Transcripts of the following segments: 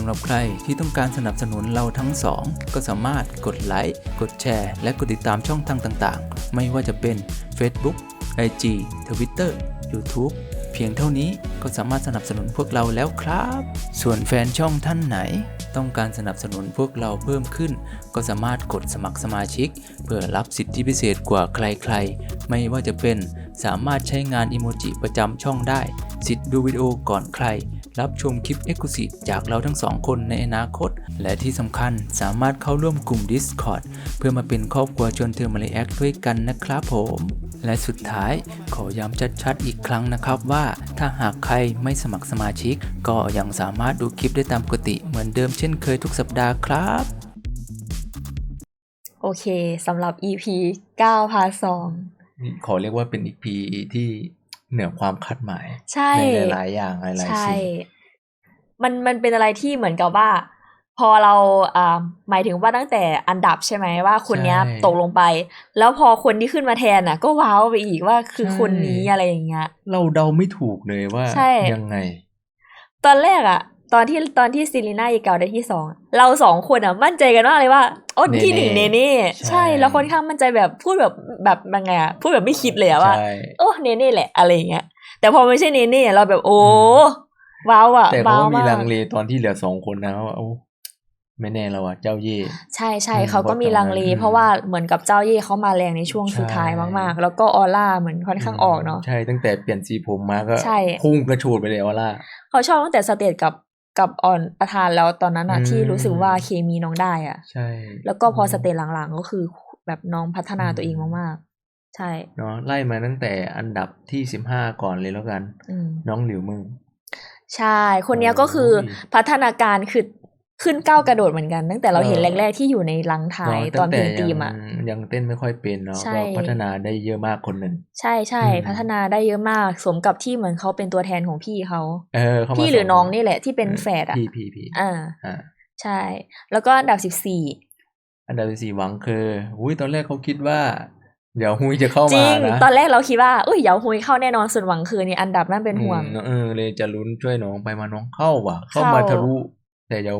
ำหรับใครที่ต้องการสนับสนุนเราทั้งสองก็สามารถกดไลค์ กดแชร์ และกดติดตามช่องทางต่างๆ ไม่ว่าจะเป็น Facebook IG Twitter YouTube พียงเท่านี้ก็สามารถสนับสนุนพวกเราแล้วครับ ส่วนแฟนช่องท่านไหน ต้องการสนับสนุนพวกเราเพิ่มขึ้น ก็สามารถกดสมัครสมาชิก เพื่อรับสิทธิพิเศษกว่าใครๆ ไม่ว่าจะเป็นสามารถใช้งานอิโมจิประจำช่องได้ สิทธิ์ดูวิดีโอก่อนใคร รับชมคลิป e x c l u s i v e จากเราทั้งสองคนในอนาคต และที่สำคัญสามารถเข้าร่วมกลุ่ม Discord เพื่อมาเป็นครอบครัวชวนเธอมาเลแอคด้วยกันนะครับผม และสุดท้ายขอย้ำชัดๆอีกครั้งนะครับว่าถ้าหากใครไม่สมัครสมาชิก ก็ยังสามารถดูคลิปได้ตามปกติเหมือนเดิมเช่นเคยทุกสัปดาห์ครับโอเคสำหรับ EP 9พาร์ทสองขอเรียกว่าเป็นอีกพีที่เหนือความคาดหมายใช่ในหลายๆอย่างหลายใช่ๆสิ่งมันมันเป็นอะไรที่เหมือนกับว่า พอเราอ่าหมายถึงว่าตั้งแต่อันดับใช่ไหมว่าคนเนี้ยใช่ตกลงไป แล้วพอคนที่ขึ้นมาแทนน่ะ ก็ว้าวไปอีกว่าคือใช่คนนี้อะไรอย่างเงี้ยเราเดาไม่ถูกเลยว่าใช่ยังไง ตอนแรกอะตอนที่ตอนที่ซิลิน่าอีเกาได้ที่สองอะเราสองคนอะมั่นใจกันมากเลยว่าอ้นที่หนึ่งเนเนเน่เน่ใช่ใช่แล้วค่อนข้างมั่นใจแบบพูดแบบแบบยังไงอะพูดแบบไม่คิดเลยอะว่าใช่โอ้เนเน่แหละอะไรอย่างเงี้ยแต่พอไม่ใช่เนเน่เราแบบโอ้อืว้าวอะแต่เขาว้าวก็มีมากลังเลตอนที่เหลือสองคนนะว่าโอ้ ไม่แน่แล้วอะเจ้าเย่ใช่ใช่อืมเขาก็มีลังเลเพราะตอนนั้นเพราะว่าเหมือนกับเจ้าเย่เขามาแรงในช่วงใช่สุดท้ายมากๆ แล้วก็ออร่าเหมือนค่อนข้างออกเนาะใช่ตั้งแต่เปลี่ยนสีผมมาก็ใช่พุ่งกระโชดไปเลยออล่าเขาชอบตั้งแต่สเตจกับกับออนประธานแล้วตอนนั้นอะอืมที่รู้สึกว่าเคมีน้องได้อะใช่ แล้วก็พอสเตจหลังๆก็คือแบบน้องพัฒนาตัวเองมากๆ ใช่เนาะไล่มาตั้งแต่อันดับที่สิบห้าก่อนเลยแล้วกันอืมน้องหลิวมึงใช่ คนเนี้ยก็คือโอ้ยพัฒนาการคือ ขึ้นก้าวกระโดดเหมือนกันตั้งแต่เราเห็นเออแรกๆที่อยู่ในลังท้ายเนาะตอนเพลงตั้ตีงมแต่อะยังยังเต้นไม่ค่อยเป็นเนาะใช่ก็พัฒนาได้เยอะมากคนหนึ่งใช่ใช่อืมพัฒนาได้เยอะมากสมกับที่เหมือนเขาเป็นตัวแทนของพี่เขาเออเข้ามาพี่หรือสน้องนี่แหละที่เป็นแฝดอะพี่พี่พี่อ่าอ่าใช่ แล้วก็อันดับสิบสี่อันดับที่สี่หวังคืออุ้ยตอนแรกเขาคิดว่าเดี๋ยวฮุยจะเข้าจริมางนะตอนแรกเราคิดว่าเอ้ยเดี๋ยวฮุยเข้าแน่นอนส่วนหวังคือนี่อันดับนั่นเป็นห่วงอืมเออเลยจะลุ้นช่วยน้องไปมาน้องเข้าว่ะ เข้ามาเข้าทะลุแต่เดี๋ยว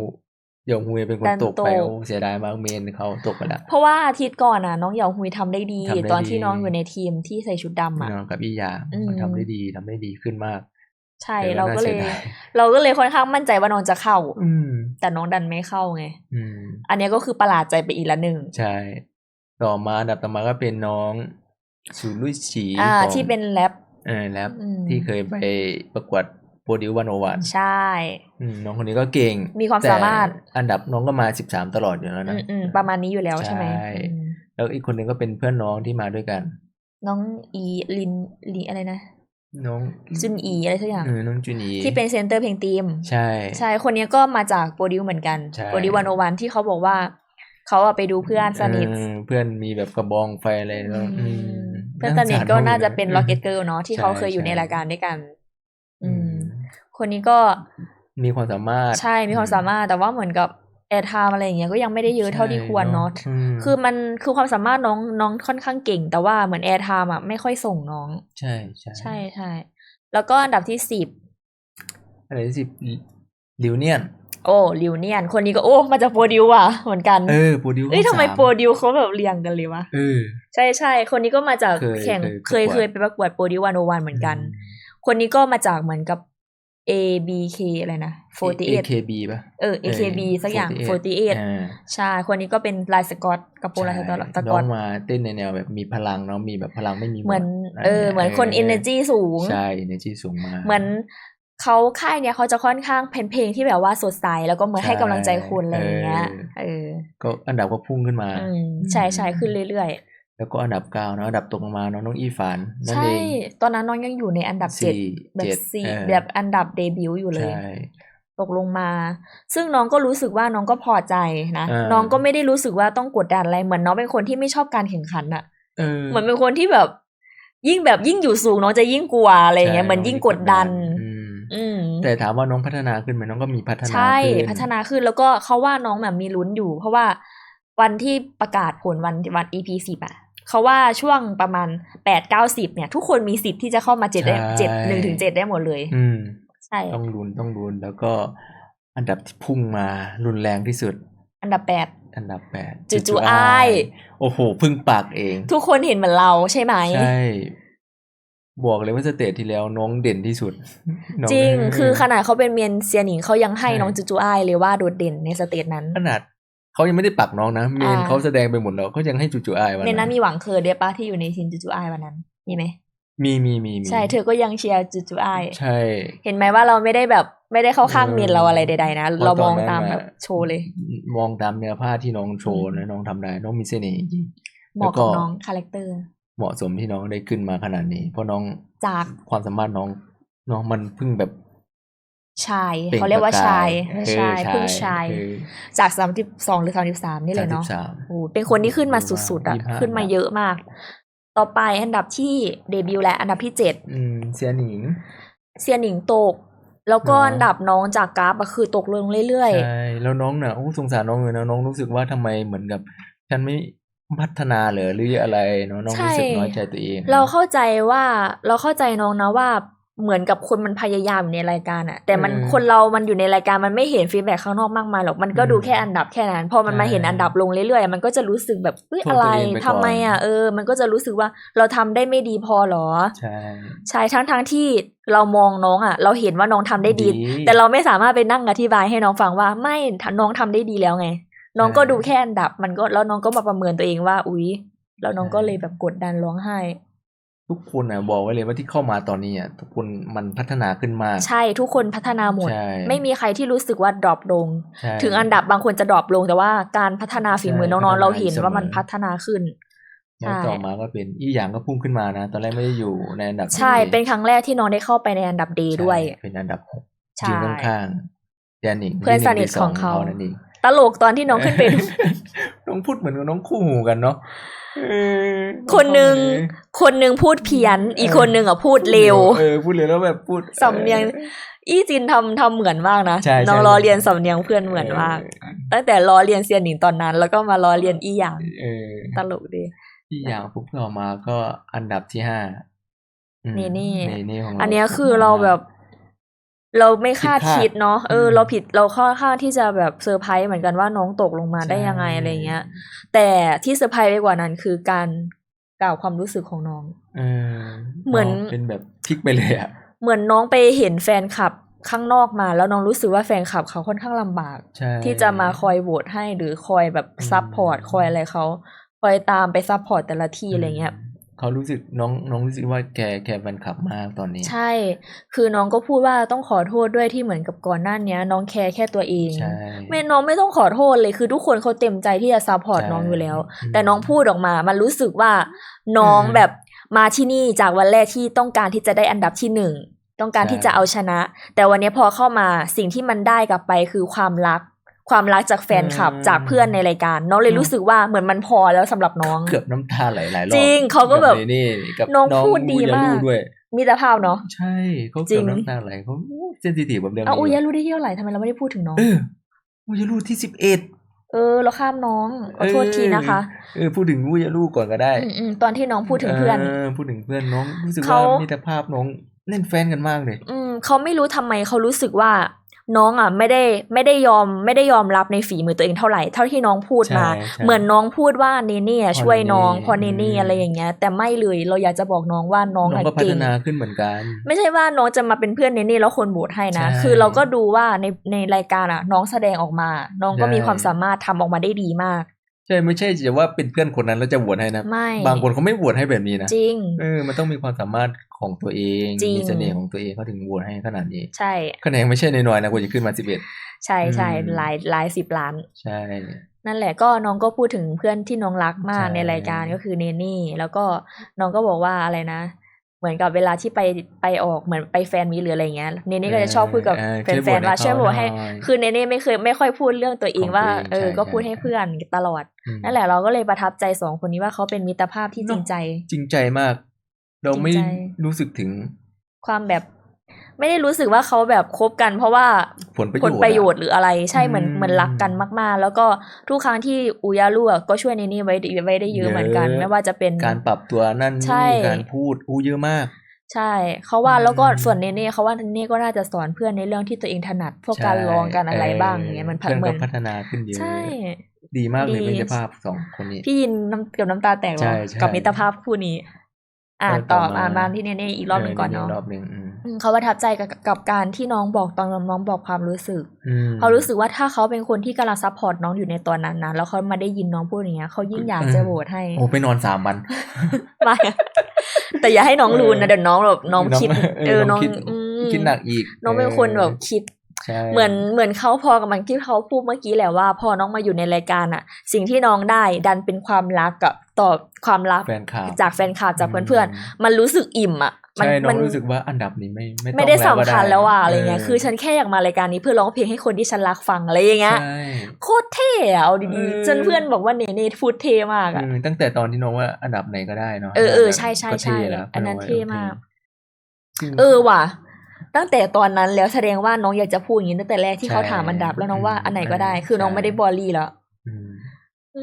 เดี๋ยวฮุยเป็นคนดันตกไปตกโอ้เสียดายมากเมนเขาตกไปแล้วเพราะว่าอาทิตย์ก่อนอะน้องเหยาฮุยทำได้ดีทำได้ตอนที่ดีน้องอยู่ในทีมที่ใส่ชุดดำอะน้องกับอีหยาอืมเขาทำได้ดีทำได้ดีขึ้นมาก ใช่แต่เราก็เลยน่สีดเราก็เลยค่อนข้างมั่นใจว่าน้องจะเข้า อืมแต่น้องดันไม่เข้าไงอืมอันเนี้ยก็คือประหลาดใจไปอีกละหนึ่งใช่ต่อมาอันดับต่อมาก็เป็นน้องสุลุยฉีอ่าของที่เป็นแรปเออแล้วอืมที่เคยไปประกวด โปรดิววันโอวันใช่น้องคนนี้ก็เก่ง มีความแต่สามารถ อันดับน้องก็มาสิบสามตลอดอยู่แล้วอืนะมอืมประมาณนี้อยู่แล้วใช่ไหมใช่อืมแล้วอีกคนหนึ่งก็เป็นเพื่อนน้องที่มาด้วยกัน น้องอีลินลีอะไรนะน้องจุนอีอะไรสักอย่างเออน้องจุนีที่เป็นเซนเตอร์เพลงทีม ใช่ ใช่ คนเนี้ยก็มาจากโปรดิวเหมือนกันใช่โปรดิววันโอวันที่เขาบอกว่า เขาอะไปดูเพื่อนสนิทเออเพื่อนมีแบบกระบองไฟอะไรแล้วอืมเพื่อนสนิทก็น่าจะเป็นอืม Rocket Girl เนาะที่ใช่เขาเคยอยู่ใช่ในรายการด้วยกันอือืมม คนนี้ก็มีความสามารถ ใช่มีความสามารถแต่ว่าเหมือนกับแอร์ไทม์อะไรอย่างเงี้ยก็ยังไม่ได้เยอะเท่าที่ควรเนาะอืมคือมันคือความสามารถน้องน้องค่อนข้างเก่ง แต่ว่าเหมือนแอร์ไทม์อะไม่ค่อยส่งน้อง ใช่ใช่ใช่ใช่แล้วก็อันดับที่สิบอันดับที่สิบลิวเนียน โอ้ลิวเนียน คนนี้ก็โอ้มาจากโปรดิวว่ะเหมือนกันเออโปรดิวเอ้ยทำไมสาโปรดิวเขาแบบเรียงกันเลยวะเออใช่ใช่คนนี้ก็มาจากเคยแข่งเคเคยยประกวดเคยไปประกวดโปรดิววันโอวันเหมือนกัน คนนี้ก็มาจากเหมือนกับ A B K อะไรนะ48 48 AKB ป่ะ เออ A K B สักอย่าง 48 48อ่าใช่ คนนี้ก็เป็นลายสกอตกระโปรงลายสกอตสน้กอองตมาเต้นในแนวแบบมีพลังเนาะมีแบบพลังไม่มีเหมือนดะเออเหมือนคน energy สูง ใช่ energy สูงมาก เหมือนเขาค่ายเนี้ยเขาจะค่อนข้างเพนเพลงที่แบบว่าสดใสแล้วก็เหมือนใช่ให้กำลังใจคนอะไรอย่างเงี้ยเออเออ ก็อันดับก็พุ่งขึ้นมาอืมใช่ใช่ขึ้นเรื่อย แล้วก็อันดับเก้าเนาะอันดับตกลงมาเนาะน้องอีฟานๆนั่นใช่เองตอนนั้นน้องยังอยู่ในอันดับเจ็ดสี่แบบเจ็ดสี่เออแบบอันดับเดบิวต์อยู่เลยใช่ตกลงมา ซึ่งน้องก็รู้สึกว่าน้องก็พอใจนะเออน้องก็ไม่ได้รู้สึกว่าต้องกดดันอะไรเหมือนน้องเป็นคนที่ไม่ชอบการแข่งขันอะเออเหมือนเป็นคนที่แบบ ยิ่งแบบยิ่งอยู่สูงน้องจะยิ่งกลัวอะไรอย่างเงี้ยใช่เหมือนยิ่งกดดันอืมอืมแต่ถามว่าน้องพัฒนาขึ้นไหมน้องก็มีพัฒนาใช่ขึ้นพัฒนาขึ้นแล้วก็เขาว่าน้องแบบมีลุ้นอยู่ เพราะว่าวันที่ประกาศผลวันวัน EP สิบอะ เขาว่าช่วงประมาณแปดเก้าสิบเนี่ย ทุกคนมีสิทธิ์ที่จะเข้ามาเจ็ดได้เจ็ดหนึ่งถึงเจ็ดได้หมดเลย อืมใช่ต้องลุ้นต้องลุ้นแล้วก็อันดับที่พุ่งมารุนแรงที่สุด อันดับแปดอันดับแปดจูจูอ้ายโอ้โหเพึ่งปากเอง ทุกคนเห็นเหมือนเราใช่ไหมใช่บอกเลยว่าสเตจที่แล้วน้องเด่นที่สุดน้อจริงเคือขนาดเขาเป็นเมียนเซียหนิงเขายังให้ใช่น้องจูจูอ้ายเลยว่าโดดเด่นในสเตจนั้น ขนาด เขายังไม่ได้ปักน้องนะเมนอ่าเขาแสดงไปหมดแล้วเขายังให้จูจูอายวันในนั้นมีหวังเคอเดียปะที่อยู่ในทีมจูจูอ้ายวันนั้นมีไหมมีมีมีมีใช่เธอก็ยังเชียร์จูจูอ้ายใช่ เห็นไหมว่าเราไม่ได้แบบไม่ได้เข้าข้างเออเมียนเราอะไรใดๆนะเพราะเรามองตอนนั้นตามน่ะแบบโชว์เลย มองตามเนื้อผ้าที่น้องโชว์อืมนะน้องทำได้น้องมีเสน่ห์จริงเหมาะแล้วก็กับน้องคาแรคเตอร์เหมาะสมที่น้องได้ขึ้นมาขนาดนี้ เพราะน้องจากความสามารถน้องน้องมันเพิ่งแบบ ชายปล่งเขาเรียกว่าประชายเออชายเพิ่งชายเออจากสามสิบสองหรือสามสิบสามนี่เลยเนาะสามโอ้โหเป็นคนที่ขึ้นมาสุดๆอะยี่สิบห้าขึ้นมาเยอะมาก ต่อไปอันดับที่เดบิวต์และอันดับที่เจ็ดอืมเสียหนิงเซียนหนิงตก แล้วก็เนอะอันดับน้องจากกราฟอะคือตกลงเรื่อยใช่แล้วน้องน่ะโอ้สงสารน้องเลยนะน้องรู้สึกว่าทำไมเหมือนกับฉันไม่พัฒนาเหรอหรืออะไรเนาะน้องรู้สึกน้อยใจตัวเองๆเราเข้าใจว่าเราเข้าใจน้องนะว่า เหมือนกับคนมันพยายามอยู่ในรายการอะแต่มันคนเรามันอยู่ในรายการมันไม่เห็นฟีดแบ็ข้างนอกมากมายหรอกมันก็ดูแค่อันดับแค่นั้น พอมันมาเห็นอันดับลงเรื่อยๆ มันก็จะรู้สึกแบบเอ้ยอะไรทำไมอะเออ มันก็จะรู้สึกว่าเราทำได้ไม่ดีพอหรอ ใช่ใช่ทั้งทั้งๆที่เรามองน้องอะเราเห็นว่าน้องทำได้ดี แต่เราไม่สามารถไปนั่งอธิบายให้น้องฟังว่าไม่น้องทำได้ดีแล้วไง น้องก็ดูแค่อันดับมันก็แล้วน้องก็มาประเมินตัวเองว่า อุ๊ยแล้วน้องก็เลยแบบกดดันร้องไห้ ทุกคนนะบอกไว้เลยว่าที่เข้ามาตอนนี้อะทุกคนมันพัฒนาขึ้นมากใช่ทุกคนพัฒนาหมดใช่ไม่มีใครที่รู้สึกว่าดรอปลงใช่ถึงอันดับบางคนจะดรอปลง แต่ว่าการพัฒนาฝีมือใช่น้องพัฒนาๆเราเห็นเสมอว่ามันพัฒนาขึ้นแล้วใช่ต่อมาก็เป็นอีหยางก็พุ่งขึ้นมานะ ตอนแรกไม่ได้อยู่ในอันดับใช่ที่เป็นครั้งแรกที่น้องได้เข้าไปในอันดับเดย์ด้วยใช่เป็นอันดับหกใช่ยืนข้างๆยานิงเพื่อนสนิทของเขานั่นเองตลกตอนที่น้องขึ้นไปน้องพูดเหมือนกับน้องคู่หูกันเนาะเออ คนหนึ่งคนหนึ่งพูดเพี้ยน อีกคนหนึ่งอะพูดเร็วเออพูดเร็วแล้วแบบพูดสำเนียงอีจินทำทำเหมือนมากนะใช่ใช่น้องล้อเรียนสำเนียงเพื่อนเหมือนมากตั้งแต่ล้อเรียนเซียนหนิงตอนนั้น แล้วก็มาล้อเรียนอีหยางเออตลกดีอีหยางปุ๊บต่อมาก็อันดับที่ห้าอืมเนเน่เนเน่ของเราอันเนี้ยคือเราแบบ เราไม่คาดผิดคาดคิดเนาะเอออมเราผิดเราค่อนข้างที่จะแบบเซอร์ไพรส์เหมือนกันว่าน้องตกลงมาได้ยังไงอะไรเงี้ย แต่ที่เซอร์ไพรส์ไปกว่านั้นคือการกล่าวความรู้สึกของน้องเออเหมือนเป็นแบบพลิกไปเลยอะเหมือนน้องไปเห็นแฟนคลับข้างนอกมา แล้วน้องรู้สึกว่าแฟนคลับเขาค่อนข้างลำบากใช่ที่จะมาคอยโหวตให้หรือคอยแบบอืมซัพพอร์ตคอยอะไรเขาคอยตามไปซัพพอร์ตแต่ละที่อะไรเงี้ย เขารู้สึกน้องน้องรู้สึกว่าแกแกแฟนคลับมากตอนนี้ ใช่ คือน้องก็พูดว่าต้องขอโทษด้วยที่เหมือนกับก่อนหน้าเนี้ยน้องแคร์แค่ตัวเองใช่ไม่น้องไม่ต้องขอโทษเลยคือทุกคนเขาเต็มใจที่จะซัพพอร์ตใช่น้องอยู่แล้วอืมแต่น้องพูดออกมา มันรู้สึกว่าน้องอืมแบบมาที่นี่จากวันแรกที่ต้องการที่จะได้อันดับที่หนึ่งต้องการใช่ที่จะเอาชนะ แต่วันนี้พอเข้ามาสิ่งที่มันได้กลับไปคือความรัก ความรักจากแฟนคลับจากเพื่อนในรายการ น้องเลยรู้สึกว่าเหมือนมันพอแล้วสำหรับน้อง เกือบน้ำตาไหลหลายรอบจริงเขาก็แบบเนเน่กับน้องพูดดีอุยมากลูด้วยมีแต่ภาพเนาะใช่เขาจริเกือบงน้ำตาไหลเขาเซนซิทีฟแบบเรื่องเอานี้อุยารู้ได้ที่เท่าไหร่ทำไมเราไม่ได้พูดถึงน้องเอออุยลูที่สิบเอ็ดเออ เราข้ามน้องขอโทษทีนะคะเออพูดถึงอุยลูก่อนก็ได้อืมอืมตอนที่น้องพูดถึงเพื่อนพูดถึงเพื่อนน้องรู้สึกเขาว่ามีแต่ภาพน้องเล่นแฟนกันมากเลย อืมเขาไม่รู้ทำไมเขารู้สึกว่า น้องอะไม่ได้ไม่ได้ยอมไม่ได้ยอมรับในฝีมือตัวเองเท่าไหร่เท่าที่น้องพูดมาใช่ใช่เหมือนน้องพูดว่าเนเน่อะช่วยน้องเนเน่พอเนเน่อืมอะไรอย่างเงี้ย แต่ไม่เลยเราอยากจะบอกน้องว่าน้องน้องอะก็พัฒเก่งนาขึ้นเหมือนกัน ไม่ใช่ว่าน้องจะมาเป็นเพื่อนเนเน่แล้วคนโหวตให้นะใช่คือเราก็ดูว่าในในรายการอะ น้องแสดงออกมา น้องก็ใช่มีความสามารถทำออกมาได้ดีมาก ใช่ไม่ใช่จะว่าเป็นเพื่อนคนนั้นแล้วจะโหวตให้นะไม่บางคนเขาไม่โหวตให้แบบนี้นะจริงเออมันต้องมีความสามารถของตัวเองจริงมีเสน่ห์ของตัวเองเขาถึงโหวตให้ขนาดนี้ ใช่คะแนนไม่ใช่น้อยๆนะกว่าจะขึ้นมาสิบเอ็ดใช่ใช่อืมหลายหลายสิบล้าน ใช่นั่นแหละก็น้องก็พูดถึงเพื่อนที่น้องรักมากใช่ในรายการก็คือเนนี่ แล้วก็น้องก็บอกว่าอะไรนะ เหมือนกับเวลาที่ไปไปออกเหมือนไปแฟนมีหรืออะไรเงี้ยเนนี่ก็จะชอบพูดกับเออแฟนๆว่าช่วยโหวตให้ช่วยโหวตให้เขาหน่อยคือเนเน่ไม่เคยไม่ค่อยพูดเรื่องตัวเองของว่าตัวเองเออใช่ก็พูดใช่ให้เพื่อนตลอดอืมนั่นแหละเราก็เลยประทับใจสองคนนี้ว่าเขาเป็นมิตรภาพที่จริงใจ จริงใจมาก เราไม่จริงใจรู้สึกถึงความแบบ ไม่ได้รู้สึกว่าเขาแบบคบกัน เพราะว่าผลประโยผชน์ลประโยชอะน์หรืออะไรใช่เหมือนอืมเหมือนรักกันมาก ๆ แล้วก็ทุกครั้งที่อุยารุอะก็ช่วยเนนี่ไว้ไว้ได้เยอะเหมือนกันเยอะไม่ว่าจะเป็นการปรับตัวนั่นใช่นี่การพูดอู้เยอะมาก ใช่เขาว่าแล้วก็อืมส่วนเนเน่เขาว่าเนเน่ก็น่าจะสอนเพื่อนในเรื่องที่ตัวเองถนัด พวกการร้องการอะไรบ้างอย่างเงี้ยมันเพื่อนเหมืก็อนพัฒนาขึ้นเยอะใช่ดีมากเลยดีเป็นภาพสองคนนี้ พี่ยินน้ำเกับน้ำตาแตกใช่เลยใช่กับมิตรภาพคู่นี้ อ่าแล้วต่ต่ออมาอ่านมาที่เนเน่อีกรอบหนึ่งก่อนเนาะรอบหนึ่งอืมอืม เขาประทับใจกับกับการที่น้องบอกตอนน้องบอกความรู้สึกอืมเขารู้สึกว่าถ้าเขาเป็นคนที่กำลังซัพพอร์ตน้องอยู่ในตอนนั้นนะแล้วเขามาได้ยินน้องพูดอย่างเงี้ยเขายิ่งอยากจะโหวตให้โอ้ไปนอนสามวันไม่แต่อย่าให้น้องรู้นะเดี๋ยวน้องแบบน้องคิด เออน้องคิดอืมคิดหนักอีก น้องเป็นคนแบบคิดใช่ เหมือนเหมือนเขาพอกับมันที่เขาพูดเมื่อกี้แหละว่า พอน้องมาอยู่ในรายการอะสิ่งที่น้องได้ดันเป็นความรักกับต่อความรักแฟนคลับจากแฟนคลับจากเพื่อนๆมันรู้สึกอิ่มอะมัใช่น้อมังรู้สึกว่าอันดับนี้ไม่ไม่ต้องไม่ได้สำคัญแล้วอะก็อะไรเงี้ยคือฉันแค่อยากมารายการนี้เพื่อร้องเพลงให้คนที่ฉันรักฟังอะไรอย่างเงี้ยใช่โคตรเท่อะเอาดีเออๆจนเพื่อนบอกว่าเนเน่พูดเท่มากอะอืมตั้งแต่ตอนที่น้องว่าอันดับไหนก็ได้เนาะเออเออใช่ใช่ก็ใช่เท่แล้วอันนั้นพื่เท่ว่มากจริงเออว่ะ ตั้งแต่ตอนนั้นแล้วแสดงว่าน้องอยากจะพูดอย่างนี้ตั้งแต่แรกที่เขาใช่ถามอันดับแล้วน้องว่าอืมอันไหนก็ได้ คือน้องใช่ไม่ได้บอลลี่แล้วอืมอื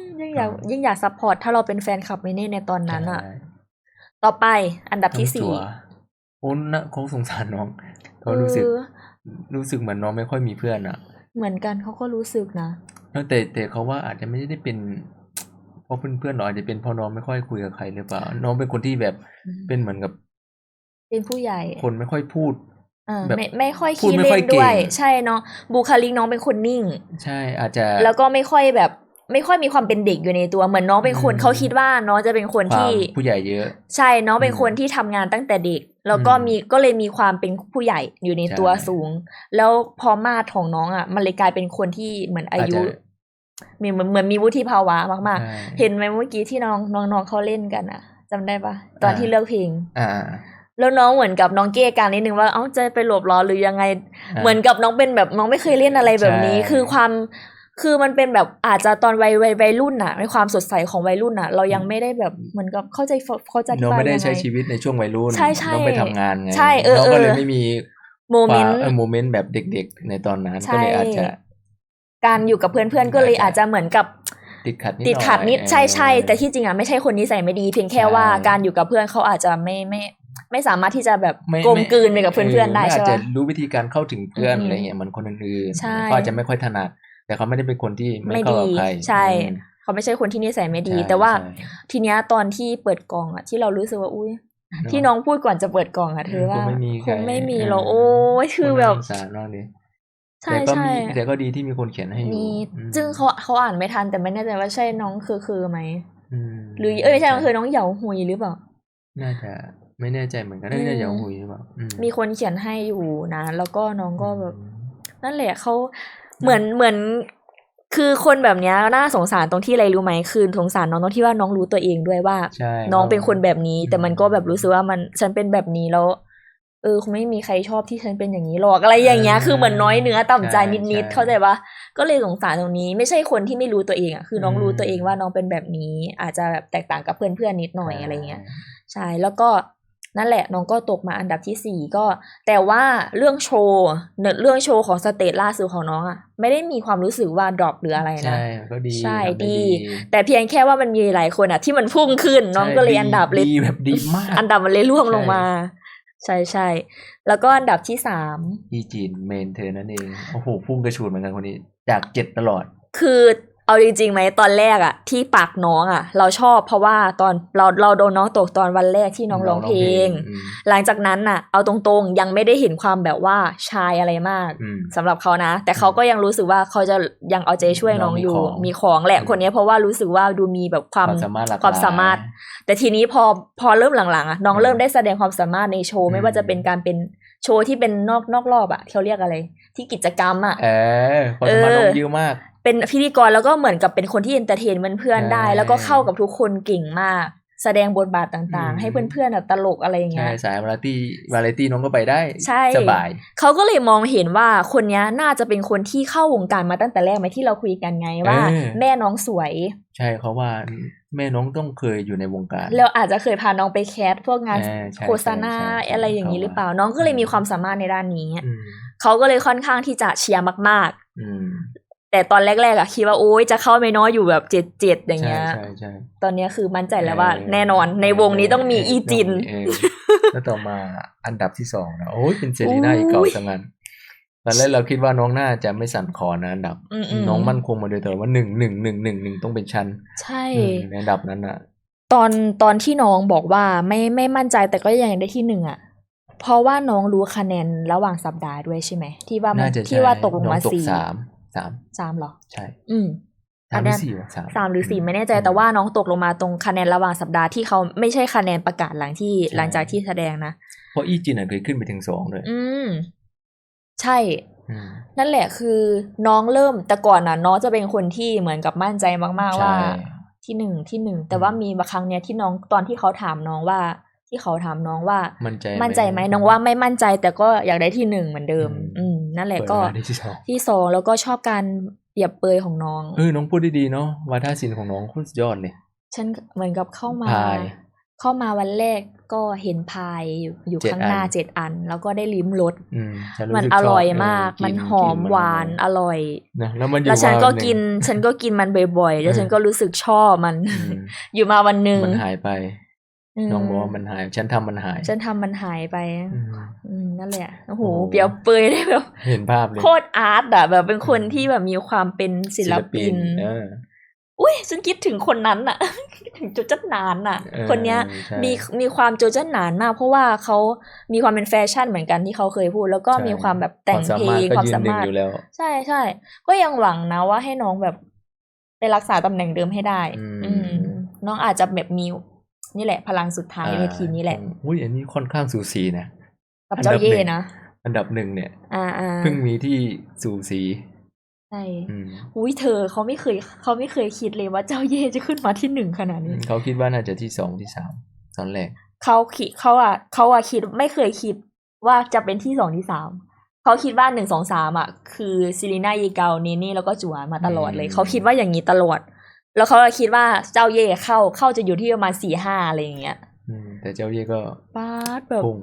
มยิ่งอยากอืมยิ่งอยากซัพพอร์ตถ้าเราเป็นแฟนคลับเมเน่ในตอนนั้นอะใช่ต่อไปอันดับที่น้องสี่จัวโอ้นะเขาสงสารน้องเขารู้สึกเออรู้สึกเหมือนน้องไม่ค่อยมีเพื่อนอะ เหมือนกันเขาก็รู้สึกนะแล้วแต่แต่เขาว่าอาจจะไม่ได้เป็นเพราะเพื่อนๆหรอกอาจจะเป็นเพราะน้องไม่ค่อยคุยกับใครหรือเปล่า น้องเป็นคนที่แบบเป็นเหมือนกับ เป็นผู้ใหญ่ คนไม่ค่อยพูดเออแบบไม่ไม่ค่อยพูดขี้ไม่เล่ค่อยนด้วยเก่งใช่เนาะบุคลิกน้องเป็นคนนิ่ง ใช่อาจจะ แล้วก็ไม่ค่อยแบบ ไม่ค่อยมีความเป็นเด็กอยู่ในตัวเหมือนน้องเป็นคนอืมเขาคิดว่าน้องจะเป็นคนความที่ผู้ใหญ่เยอะ ใช่น้องเป็นอืมคนที่ทำงานตั้งแต่เด็ก แล้วก็อืมมีก็เลยมีความเป็นผู้ใหญ่อยู่ในใช่ตัวสูง แล้วพอมาดของน้องอะ มันเลยกลายเป็นคนที่เหมือนอายุอาจจะมีเหมือนเหมือนมีวุฒิภาวะมากใช่ๆเห็นไหมเมื่อกี้ที่น้องน้องน้องเขาเล่นกันอะจำได้ปะตอนอ่าที่เลือกเพลง อ่า แล้วน้องเหมือนกับน้องเก้การนิดนึงว่าเอ้าจะไปหลบล้อหรือยังไงอ่าเหมือนกับน้องเป็นแบบน้องไม่เคยเล่นอะไรแบบนี้ใช่คือความคือมันเป็นแบบอาจจะตอนวัยวัยวัยรุ่นน่ะในความสดใสของวัยรุ่นน่ะ เรายังไม่ได้แบบเหมือนกับเข้าใจเขาจะอธิน้องบายไม่ได้ยังใช้ไงชีวิตในช่วงวัยรุ่นใช่ใช่น้องไปทำงานไงใช่เออน้องก็เลยเออไม่มีโมเมนต์ความโมเมนต์แบบเด็กๆ ในตอนนั้นใช่ก็เลยอาจจะ การอยู่กับเพื่อนๆก็เลยอาจจะเหมือนกับติดขัดนิดติดขัดนิดหอยใช่ใช่เออแต่ที่จริงอะไม่ใช่คนนิสัยไม่ดี เพียงแค่ว่าใช่การอยู่กับเพื่อนเขาอาจจะไม่ไม่ ไม่สามารถที่จะแบบไม่กลมไม่กลืนไปกับเพื่อนๆได้ม่ใช่อาจไหมจะรู้วิธีการเข้าถึงเพื่อนอืมอะไรเงี้ยเหมือนคนอื่นๆใช่เขาอาจจะไม่ค่อยถนัด แต่เขาไม่ได้เป็นคนที่ไม่ไม่เข้าดีกับใครใช่อืมเขาไม่ใช่คนที่นิสัยไม่ดีใช่แต่ว่าใช่ทีเนี้ยตอนที่เปิดกล่องอะที่เรารู้สึกว่าอุ้ยเนอะที่น้องพูดก่อนจะเปิดกล่องอะเธอคงว่าไม่มีคงไม่มีใครหรอกเออโอ้ยคือแบบคนน่าสงสารน้องดิใช่แต่ก็ใช่มีแต่ก็ดีที่มีคนเขียนให้อยู่มีอืมจึงเขาเขาอ่านไม่ทันแต่ไม่แน่ใจว่าใช่น้องคือคือไหมมหรือเอ้ยไม่ใช่มันคือน้องเหยาหุยหรือเปล่าน่าจะ ไม่แน่ใจเหมือนกันน่าอืจะมยาวหุยหรือเปล่าอืมีคนเขียนให้อยู่นะ แล้วก็น้องก็แบบอืมนั่นแหละเขาเหมือนเหมือน คือคนแบบเนี้ยน่าสงสารตรงที่อะไรรู้ไหมคือสงสารน้องตรงที่ว่าน้องรู้ตัวเองด้วยว่าใช่น้องเป็นคนแบบนี้อืมแต่มันก็แบบรู้สึกว่ามันฉันเป็นแบบนี้แล้วเออคงไม่มีใครชอบที่ฉันเป็นอย่างนี้หรอกอะไรอย่างเงี้ย คือเหมือนน้อยเนื้อต่ำใจนิดๆเข้าใจปะก็เลยสงสารตรงนี้ ไม่ใช่คนที่ไม่รู้ตัวเองอะคือน้องรู้ตัวเองว่าน้องเป็นแบบนี้ อาจจะแบบแตกต่างกับเพื่อนๆนิดหน่อยอะไรเงี้ยใช่แล้วก็ นั่นแหละน้องก็ตกมาอันดับที่สี่ก็ แต่ว่าเรื่องโชว์เนอะเรื่องโชว์ของสเตจล่าสุดของน้องอะไม่ได้มีความรู้สึกว่าดรอปหรืออะไรนะ ใช่ก็ดีใช่ทำไดี แต่เพียงแค่ว่ามันมีหลายคนอะที่มันพุ่งขึ้นน้องใช่ก็เลยอันดับเลยดีแบบดีมาก อันดับมันเลยร่วงลงใช่มา ใช่ใช่แล้วก็อันดับที่สามอีจีนเมนเธอนั่นเองโอ้โหพุ่งกระฉูดเหมือนกันคนนี้จากเจ็ดตลอด คือ เอาจริงๆไหมตอนแรกอะที่ปากน้องอะเราชอบเพราะว่าตอนเราเราโดนน้องตกตอนวันแรกที่น้องร้องเพลงอืมหลังจากนั้นน่ะเอาตรงๆยังไม่ได้เห็นความแบบว่าชายอะไรมากอืมสำหรับเขานะ แต่เขาก็ยังรู้สึกว่าเขาจะยังเอาใจช่วยน้องอยู่น้องมีของมีของแหละอืมคนเนี้ยเพราะว่ารู้สึกว่าดูมีแบบความความสามารถหลากหลายความสามารถแต่ทีนี้พอพอเริ่มหลังๆอะน้องอืมเริ่มได้แสดงความสามารถในโชว์อืมไม่ว่าจะเป็นการเป็นโชว์ที่เป็นนอกนอกรอบอะที่เขาเรียกอะไร ที่กิจกรรมอะเออความสามารถเออน้องเยอะมาก เป็นพิธีกรแล้วก็เหมือนกับเป็นคนที่เอนเตอร์เทนเพื่อนๆได้ใช่แล้วก็เข้ากับทุกคนเก่งมาก แสดงบทบาทต่างอืมๆให้เพื่อนๆแบบตลกอะไรอย่างใช่เงี้ยสายวาไรตี้วาไรตี้น้องก็ไปได้ใช่สบายเขาก็เลยมองเห็นว่าคนเนี้ยน่าจะเป็นคนที่เข้าวงการมาตั้งแต่แรกไหมที่เราคุยกันไงว่าเออแม่น้องสวย ใช่เขาว่าแม่น้องต้องเคยอยู่ในวงการ แล้วอาจจะเคยพาน้องไปแคสพวกงานเออใช่โฆษณาใช่ใช่อะไรอย่างนี้หรือเปล่า น้องก็เลยมีความสามารถในด้านนี้อืมเขาก็เลยค่อนข้างที่จะเชียร์มากอืมๆ แต่ตอนแรกๆอะคิดว่าโอ๊ยจะเข้าไม่น้อยอยู่แบบเจ็ดเจ็ดอย่างใช่เงี้ยใช่ใช่ตอนเนี้ยคือมั่นใจแล้วว่าเออแน่นอนในวงนี้ต้องมีอีจินเออแล้วต่อมาอันดับที่สองนะโอ้ยเป็นเซรีน่าอีกเก่าสังนั้นตอนแรกเราคิดว่าน้องน่าจะไม่สั่นคลอนนะอันดับอืมอืมน้องมั่นคงมาโดยตลอดว่าหนึ่งหนึ่งหนึ่งหนึ่งหนึ่งต้องเป็นชั้นใช่อืมในอันดับนั้นอะตอนตอนที่น้องบอกว่าไม่ไม่มั่นใจแต่ก็ยังได้ที่หนึ่งอะเพราะว่าน้องรู้คะแนนระหว่างสัปดาห์ด้วยใช่ไหมที่ว่ามันน่าจะที่ใช่ว่าตกลงน้อมาตกสี่ สามสามสามเหรอ ใช่ อืมสามหรืออันนั้นสี่วะสามสามหรือสี่ไม่แน่ใจแต่ว่าน้องตกลงมาตรงคะแนนระหว่างสัปดาห์ที่เขาไม่ใช่คะแนนประกาศหลังที่หลังจากที่แสดงนะเพราะอีจินอะเคยขึ้นไปถึงสองเลยอืม ใช่อืมนั่นแหละคือน้องเริ่มแต่ก่อนน่ะ น้องจะเป็นคนที่เหมือนกับมั่นใจมากๆใช่ว่า ที่หนึ่งที่หนึ่งแต่ว่ามีบางครั้งเนี้ยที่น้องตอนที่เขาถามน้องว่าที่เขาถามน้องว่า มั่นใจมั่นใจไหมน้องว่าไม่มั่นใจแต่ก็อยากได้ที่หนึ่งเหมือนเดิม อืมอืม นั่นแหละเปิดก็มาได้ที่สองที่สองแล้วก็ชอบการเปรียบเปรยของน้องเออน้องพูดได้ดีเนาะวาทศิลป์ของน้องโคตรสุดยอดเลยฉันเหมือนกับเข้ามาพายเข้ามาวันแรกก็เห็นพายอยู่อยู่เจ็ดข้างหน้าอันเจ็ดอัน แล้วก็ได้ลิ้มรสอืมฉัรู้มันสึกอชบร่อยเมากกมันลิ่หอมกลิ่หวานออร่อยนะแล้วมันอยู่แล้วฉันมาก็วัหงกิน ฉันก็กินมันบ่อยๆ แล้วเออฉันก็รู้สึกชอบมันอืมอยู่มาวันหนึ่งมันหายไปอืม น้องบอกว่ามันหาย ฉันทำมันหาย ฉันทำมันหายไปอืมอืมนั่นแหละโอ้โหโอ้โหเปรียวเปรยได้แบบเห็นภาพเลยโคตรอาร์ตอะแบบเป็นคนที่แบบมีความเป็นศิลปินเอออุ้ยฉันคิดถึงคนนั้นอะคิดถึงโจเจันหนานอะเออคนเนี้ยใช่มีมีความโจเจันหนานมาก เพราะว่าเขามีความเป็นแฟชั่นเหมือนกันที่เขาเคยพูด แล้วก็ใช่มีความแบบแต่งเพลงความมคาวสาสามารถก็ยืนหนึ่งมารถอยู่แล้วใช่ใช่ก็ยังหวังนะว่าให้น้องแบบไปรักษาตำแหน่งเดิมให้ได้ อืมอืมน้องอาจจะแบบมี นี่แหละ พลังสุดท้ายในทีนี้แหละอุ้ยอันนี้ค่อนข้างสูสีนะกับเจ้าเย่นะอันดับหนึ่งเนี่ยอ่าอ่าเพิ่งมีที่สูสีใช่อืมอุ้ยเธอเขาไม่เคยเขาไม่เคยคิดเลยว่าเจ้าเย่จะขึ้นมาที่หนึ่งขนาดนี้เขาคิดว่าน่าจะที่สองที่สามตอนแรกเขาคิดเขาอะเขาอะคิดไม่เคยคิดว่าจะเป็นที่สองที่สามเขาคิดว่าหนึ่งสองสามอะ คือซิลีน่ายีเกาเนนี่แล้วก็จัวมาตลอดเลยอืมเขาคิดว่าอย่างนี้ตลอด แล้วเขาก็คิดว่าเจ้าเย่เข้าเข้าจะอยู่ที่ประมาณสี่ห้าอะไรอย่างเงี้ยอืมแต่เจ้าเย่ก็ป้าดแบบพุ่ง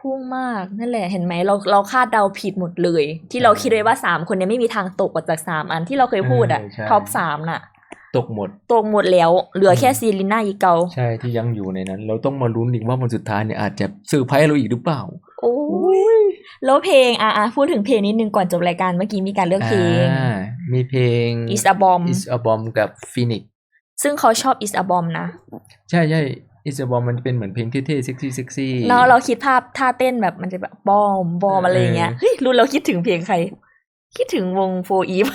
พุ่งมากนั่นแหละเห็นไหมเราเราคาดเดาผิดหมดเลย ที่เราคิดไว้ว่าสามคนเนี้ไม่มีทางตกออกจากสามอันที่เราเคยพูดอะเออใช่ท็อปสามน่ะ ตกหมด ตกหมดแล้ว เหลือแค่อืมซีลิน่าอีเกา ใช่ที่ยังอยู่ในนั้น เราต้องมาลุ้นอีกว่าวันสุดท้ายเนี่ยอาจจะเซอร์ไพรส์เราอีกหรือเปล่า โอ้ยแล้วเพลงอะอะพูดถึงเพลงนิดนึงก่อนจบรายการเมื่อกี้มีการเลือกเพลงอ่ามีเพลง Is a Bomb Is a Bomb กับ Phoenix ซึ่งเขาชอบ Is a Bomb นะ ใช่ใช่ Is a Bomb มันเป็นเหมือนเพลงเท่ๆเซ็กซี่เซ็กซี่เนาะเราคิดภาพท่าเต้นแบบมันจะแบบบอมบอมอะไรอย่างเงี้ยเออเฮ้ยรู้เราคิดถึงเพลงใคร คิดถึงวงโฟอีฟ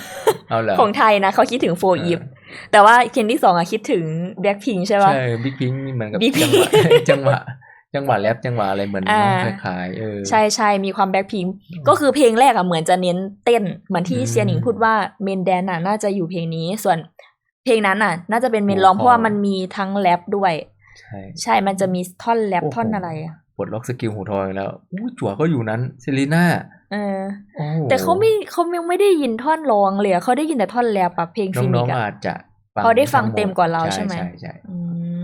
เอาเหรอของไทยนะเขาคิดถึงโฟอีฟเออแต่ว่าเพลงที่สองอะคิดถึงแบ็คพิงใช่ปะใช่บิ๊กพิงเหมือนกับ Big จังหวะ Pink จังหวะ จังหวะแรปจังหวะอะไรเหมือนอ่าน้องคล้ายๆเออใช่ใช่มีความแบ็คพิงก็คือเพลงแรกอะเหมือนจะเน้นเต้น เหมือนที่อืมเซียหนิงพูดว่าเมนแดนอะน่าจะอยู่เพลงนี้ ส่วนเพลงนั้นอะน่าจะเป็นเมนร้องโอ้โหเพราะว่ามันมีทั้งแรปด้วย ใช่ใช่มันจะมีท่อนแรปโอ้โหท่อนอะไรอะปลดล็อกสกิลหูทองแล้วอู้จั่วก็อยู่นั้นเซรีน่าเออโอ้โหแต่เขาไม่เขายังไม่ได้ยินท่อนร้องเลยอะเขาได้ยินแต่ท่อนแรปอะเพลงฟิน้นิอกงอะๆอาจจะเขาได้ฟังทั้หเต็มกว่าเราใช่ไหมใช่ใช่อื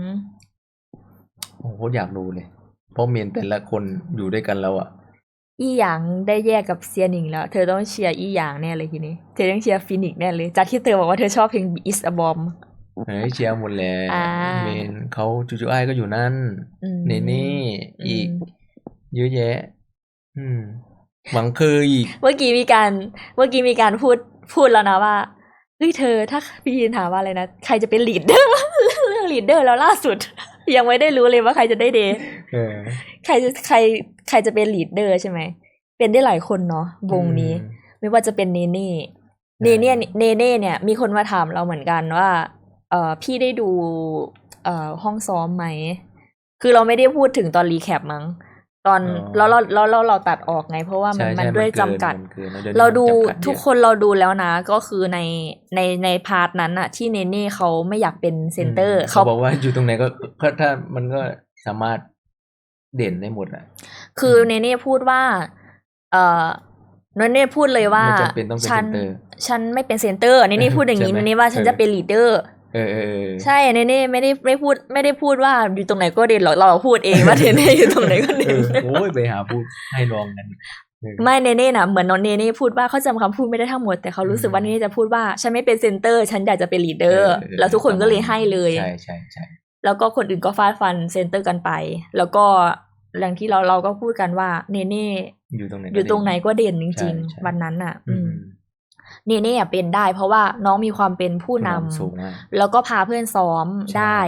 มโอ้โหอยากรู้เลย เพราะเมนแต่ละคนอยู่ด้วยกันแล้วอะอีหยางได้แยกกับเซียหนิงแล้ว เธอต้องเชียร์อีหยางแน่เลยทีนี้ เธอต้องเชียร์ฟินิกแน่เลย จากที่เธอบอกว่าเธอชอบเพลง Is a Bomb เฮ้ยเชียร์หมดแล้วอ่าเมนเขาจูจูไอายก็อยู่นั่นอืมเนเน่อีกอืมเยอะแยะ อืมหวังเคยอีก เมื่อกี้มีการ เมื่อกี้มีการพูดพูดแล้วนะว่าเฮ้ยเธอถ้าพี่ยินถามว่าอะไรนะ ใครจะเป็นลีดเดอร์เรื่องลีดเดอร์แล้วล่าสุด ยังไม่ได้รู้เลยว่าใครจะได้เดย์เออใครจะใครใครจะเป็นลีดเดอร์ใช่ไหม เป็นได้หลายคนเนาะวงนี้อืมไม่ว่าจะเป็นเนเน่ใช่เนเน่เนเน่เนี่ย มีคนมาถามเราเหมือนกันว่า เออพี่ได้ดู เอ่อห้องซ้อมไหม คือเราไม่ได้พูดถึงตอนรีแคปมั้ง ตอนอ๋อแล้วเราเราเราเราตัดออกไง เพราะว่ามันใช่มันใช่ด้วยเนจำกัดมันเกินมันเกินเราดูจำกัดเยอะทุกคนเราดูแล้วนะ ก็คือในในในพาร์ทนั้นอะที่เนเน่เขาไม่อยากเป็นเซนเตอร์เขาบอกว่าอยู่ตรงไหนก็ก็ถ้ามันก็สามารถเด่นได้หมดอะคืออืมเนเน่พูดว่า เอ่อเนเน่พูดเลยว่าไม่จำเป็นต้องเป็นฉันเซนเตอร์ฉันไม่เป็นเซนเตอร์เนเน่พูดอย่างนี้ใช่ไหมเนเน่ว่าฉันเออจะเป็นลีดเดอร์ เออเออเออใช่เนเน่ไม่ได้ไม่พูดไม่ได้พูดว่าอยู่ตรงไหนก็เด่นหรอกเราพูดเองว่าเนเน่อยู่ตรงไหนก็เอเด่นอโอ้ยไปหาพูดให้ลองกันเออไม่เนเน่น่ะเหมือนน้องเนเน่พูดว่าเขาจำคำพูดไม่ได้ทั้งหมดแต่เขารู้สึกว่าอืเนมเน่จะพูดว่าฉันไม่เป็นเซนเตอร์ ฉันอยากจะเป็นลีดเดอร์เออแล้วทุกคนก็เลยให้เลยใช่ใช่ใช่แล้วก็คนอื่นก็ฟาดฟันเซนเตอร์กันไป แล้วก็อย่างที่เราเราก็พูดกันว่าเนเน่อยู่ตรงไหนอยู่ตรงไหนก็เด่นจริงใช่ใช่ๆวันนั้นอะ อือืมม เนเน่อะเป็นได้ เพราะว่าน้องมีความเป็นผู้นำสูงมากแล้วก็พาเพื่อนซ้อมใช่ได้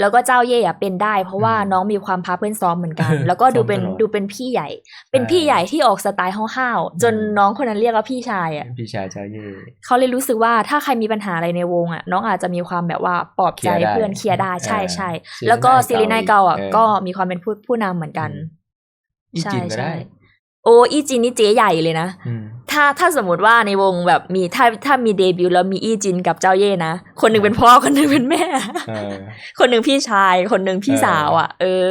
แล้วก็เจ้าเย่อะเป็นได้ เพราะว่าอืมน้องมีความพาเพื่อนซ้อมเหมือนกัน แล้วก็ดูเป็นซ้อมตลอดดูเป็นพี่ใหญ่ เป็นใช่พี่ใหญ่ที่ออกสไตล์ห้าวๆจนอืมน้องคนนั้นเรียกว่าพี่ชายอะพี่ชายเจ้าเย่เขาเลยรู้สึกว่าถ้าใครมีปัญหาอะไรในวงอะน้องอาจจะมีความแบบว่าปลอบใจเคลียร์ได้เพื่อนเคลียร์ได้ใช่เออใช่ซีรีส์แล้วก็นายซีรีส์นายเก่าเก่าอะเออก็มีความเป็นผู้ผู้นำเหมือนกันอีจินก็ได้โอ้อีจินนี่เจ๊ใหญ่เลยนะอืม ถ้าถ้าสมมติว่าในวงแบบมีถ้าถ้ามีเดบิวต์แล้วมีอีจินกับเจ้าเย่นะ คนหนึ่งเป็นพ่อคนหนึ่งเป็นแม่เออคนหนึ่งพี่ชาย คนหนึ่งพี่เออสาวอะ เออ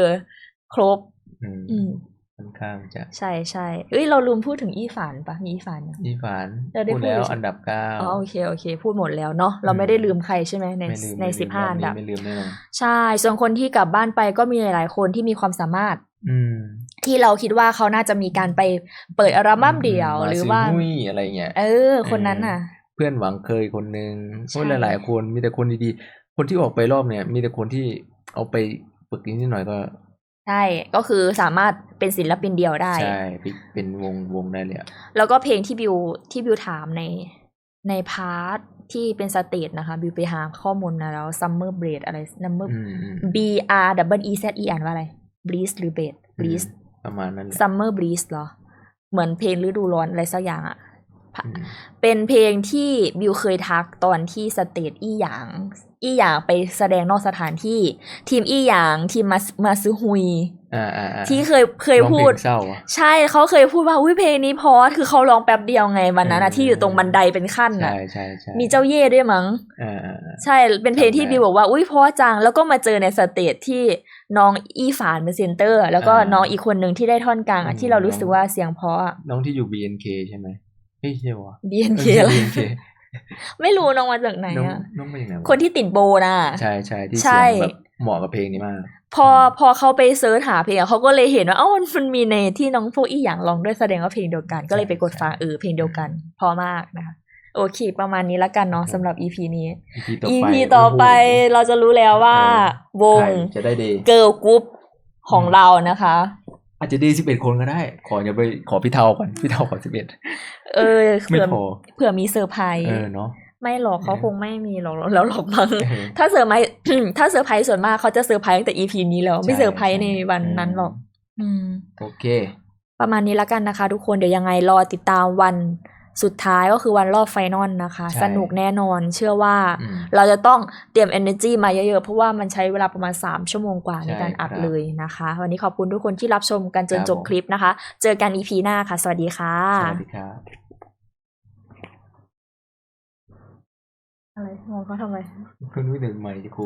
ครบอืมอืมค่อนข้างจะใช่ใช่เอ้ยเราลืมพูดถึงอีฝานปะมีอีฝานยังอีฟานเราได้พูดพูดแล้วใช่อันดับเก้าอ๋อโอเคโอเค พูดหมดแล้วเนาะเราอืมไม่ได้ลืมใครใช่ไหมในไม่ลืมในไม่ลืมสิบห้ารอบอันดับไม่ลืมแน่นอนใช่ ส่วนคนที่กลับบ้านไปก็มีหลายๆคนที่มีความสามารถ อืม ที่เราคิดว่าเขาน่าจะมีการไปเปิดอัลบั้มเดี่ยวหรือว่ามซื้มุ้ยอะไรเงี้ยเออ คนนั้นน่ะ เพื่อนหวังเคยคนหนึ่งใช่เพราะหลาย ๆ คนมีแต่คนดีๆ คนที่ออกไปรอบเนี่ย มีแต่คนที่เอาไปฝึกนิดหน่อยก็ใช่ ก็คือสามารถเป็นศิลปินเดี่ยวได้ ใช่ เป็นวงวงได้เลยอะแล้วก็เพลงที่บิวที่บิวถามในในพาร์ทที่เป็นสเตจนะคะ บิวไปหาข้อมูลนะแล้ว Summer b r e a d อะไร Summer อืมอืม B R W E Z E อ่านว่าอะไร breeze หรือ b r e a d breeze ประมาณนั้นแหละ Summer breeze เหรอ เหมือนเพลงฤดูร้อนอะไรสักอย่างอะอืมเป็นเพลงที่บิวเคยทักตอนที่สเตจอี้หยาง อี้หยางไปแสดงนอกสถานที่ ทีมอี้หยางทีมมามาซื้อฮุยอ่าอ่าอ่า ที่เคยเคยร้องพูพลดงเศร้าอะใช่เขาเคยพูดว่าอุ้ยเพลงนี้เพราะคือเขาร้องแป๊บเดียวไงวันนั้นอะเออที่อยู่ตรงบันไดเป็นขั้นอะใช่ใช่ใช่มีเจ้าเย่ด้วยมั้งอ่าอ่าอ่าใช่เป็นเพลงที่จำได้บิวบอกว่าอุ้ยเพราะจังแล้วก็มาเจอในสเตจที่น้องอี้ฝานเป็นเซนเตอร์ แล้วก็อ่าน้องอีกคนหนึ่งที่ได้ท่อนกลางอะอืมที่เรารู้สึกว่าเสียงเพราะอะน้องที่อยู่ BNK ใช่ไหมเฮ้ยใช่วะ BNK เอออะไร BNK ไม่รู้น้องมาจากไหนน้องอะน้องมาจากไหนวะคนที่ติดโบนะใช่ใช่ที่ใช่เสียงแบบ เหมาะกับเพลงนี้มาก พอพอเขาไปเซิร์ชหาเพลงอะเขาก็เลยเห็นว่าเอ้ามันมีในที่น้องพวกอีหยังร้องด้วยแสดงว่าเพลงเดียวกัน ก็เลยไปกดฟังเออเพลงเดียวกัน พอมากนะคะโอเค ประมาณนี้ละกันเนาะสำหรับ EP นี้ EP ต่อไป EP ต่อไปโโหเราจะรู้แล้วว่าวงใครจะได้ดีเกิร์ลกรุ๊ปของเรานะคะ อาจจะดีสิบเอ็ดคนก็ได้ ขออย่าไปขอพี่เทาก่อนพี่เทาขอสิบเอ็ดเออไม่เผื่อพอเผื่อมีเซอร์ไพรส์เออเนาะ ไม่หรอกเขาเออคงไม่มีหรอกแล้วหรอกมั้งเออถ้าเซอร์ไพรส์ถ้าเซอร์ไพรส์ส่วนมากเขาจะเซอร์ไพรส์ตั้งแต่ EP นี้แล้ว ไม่ใช่เซอร์ไพรส์ใช่ในวันนั้นหรอก อืม โอเค ประมาณนี้แล้วกันนะคะ ทุกคนเดี๋ยวยังไงรอติดตามวันสุดท้ายก็คือวันรอบไฟนอลนะคะใช่สนุกแน่นอนเชื่อว่าอืมเราจะต้องเตรียม energy มาเยอะๆ เพราะว่ามันใช้เวลาประมาณ 3 ชั่วโมงกว่าในใช่การอัดครับเลยนะคะ วันนี้ขอบคุณทุกคนที่รับชมกันจนครับจบผมคลิปนะคะ เจอกัน EP หน้าค่ะ สวัสดีค่ะ สวัสดีครับ อะไรมองเขาทำไมเพิ่งรู้เด็กใหม่จะครู